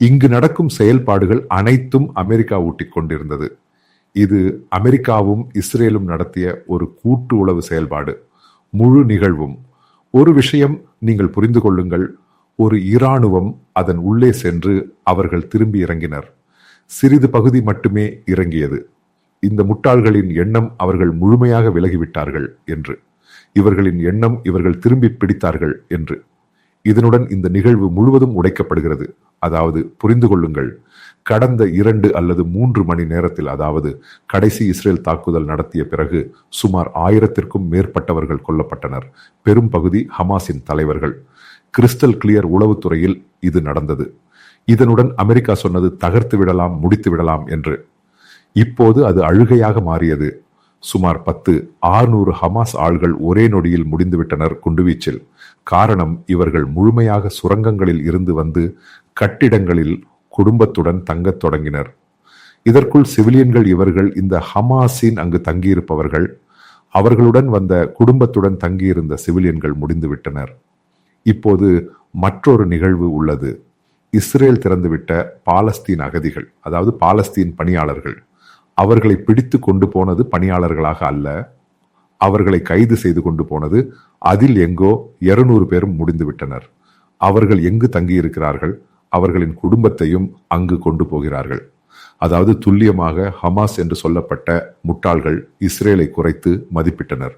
இங்கு நடக்கும் செயல்பாடுகள் அனைத்தும் அமெரிக்கா ஊட்டிக் கொண்டிருந்தது. இது அமெரிக்காவும் இஸ்ரேலும் நடத்திய ஒரு கூட்டு உளவு செயல்பாடு முழு நிகழ்வும். ஒரு விஷயம் நீங்கள் புரிந்து கொள்ளுங்கள் ஒரு இராணுவம் அதன் உள்ளே சென்று அவர்கள் திரும்பி இறங்கினர். சிறிது பகுதி மட்டுமே இறங்கியது. இந்த முட்டாள்களின் எண்ணம் அவர்கள் முழுமையாக விலகிவிட்டார்கள் என்று இவர்களின் எண்ணம் இவர்கள் திரும்பி பிடித்தார்கள் என்று. இதனுடன் இந்த நிகழ்வு முழுவதும் உடைக்கப்படுகிறது. அதாவது புரிந்து கொள்ளுங்கள். கடந்த இரண்டு அல்லது மூன்று மணி நேரத்தில் அதாவது கடைசி இஸ்ரேல் தாக்குதல் நடத்திய பிறகு சுமார் ஆயிரத்திற்கும் மேற்பட்டவர்கள் கொல்லப்பட்டனர். பெரும் பகுதி ஹமாஸின் தலைவர்கள். கிறிஸ்டல் கிளியர் உளவுத்துறையில் இது நடந்தது. இதனுடன் அமெரிக்கா சொன்னது தகர்த்து விடலாம் முடித்து விடலாம் என்று. இப்போது அது அழுகையாக மாறியது. சுமார் பத்து ஆறுநூறு ஹமாஸ் ஆள்கள் ஒரே நொடியில் முடிந்துவிட்டனர் குண்டுவீச்சில். காரணம் இவர்கள் முழுமையாக சுரங்கங்களில் இருந்து வந்து கட்டிடங்களில் குடும்பத்துடன் தங்கத் தொடங்கினர். இதற்குள் சிவிலியன்கள் இவர்கள் இந்த ஹமாஸின் அங்கு தங்கியிருப்பவர்கள் அவர்களுடன் வந்த குடும்பத்துடன் தங்கியிருந்த சிவிலியன்கள் முடிந்துவிட்டனர். இப்போது மற்றொரு நிகழ்வு உள்ளது. இஸ்ரேல் திறந்துவிட்ட பாலஸ்தீன் அகதிகள் அதாவது பாலஸ்தீன் பணியாளர்கள் அவர்களை பிடித்து கொண்டு போனது பணியாளர்களாக அல்ல. அவர்களை கைது செய்து கொண்டு போனது அதில் எங்கோ இருநூறு பேரும் முடிந்துவிட்டனர் அவர்கள் எங்கு தங்கியிருக்கிறார்கள்? அவர்களின் குடும்பத்தையும் அங்கு கொண்டு போகிறார்கள். அதாவது துல்லியமாக ஹமாஸ் என்று சொல்லப்பட்ட முட்டாள்கள் இஸ்ரேலை குறைத்து மதிப்பிட்டனர்.